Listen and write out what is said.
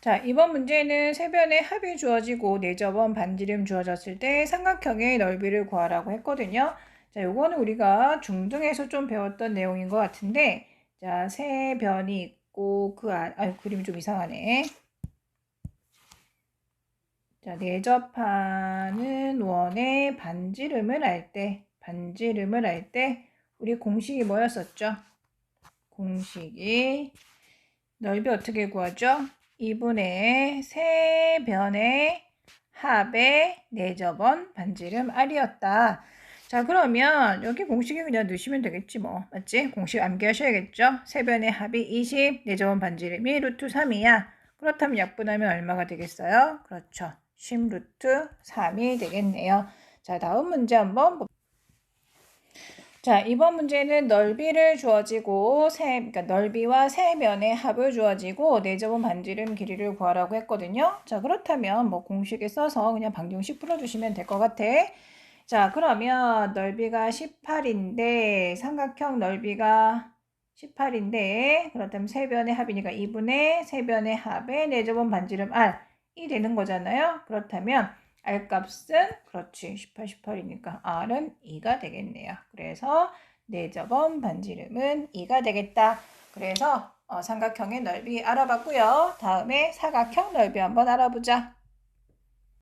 자, 이번 문제는 세변의 합이 주어지고 네저번 반지름 주어졌을 때 삼각형의 넓이를 구하라고 했거든요. 자, 요거는 우리가 중등에서 좀 배웠던 내용인 것 같은데, 자, 세 변이 있고 그 안, 아유, 그림이 좀 이상하네. 자, 내접하는 원의 반지름을 알 때, 반지름을 알 때, 우리 공식이 뭐였었죠? 공식이 넓이 어떻게 구하죠? 2분의 세 변의 합의 네접원 반지름 R이었다. 자, 그러면 여기 공식에 그냥 넣으시면 되겠지 뭐. 맞지? 공식 암기하셔야겠죠? 세 변의 합이 20, 네접원 반지름이 루트 3이야. 그렇다면 약분하면 얼마가 되겠어요? 그렇죠. 10 루트 3이 되겠네요. 자, 다음 문제 한번 봅 자, 이번 문제는 넓이를 주어지고 세, 그러니까 넓이와 세 면의 합을 주어지고 네접은 반지름 길이를 구하라고 했거든요. 자, 그렇다면 뭐 공식에 써서 그냥 방정식 풀어주시면 될 것 같아. 자, 그러면 넓이가 18인데 삼각형 넓이가 18인데 그렇다면 세 변의 합이니까 2분의 세 변의 합의 네접은 반지름 R이 되는 거잖아요. 그렇다면 R 값은 그렇지 18, 18이니까 R은 2가 되겠네요. 그래서 네저번 반지름은 2가 되겠다. 그래서 어, 삼각형의 넓이 알아봤고요. 다음에 사각형 넓이 한번 알아보자.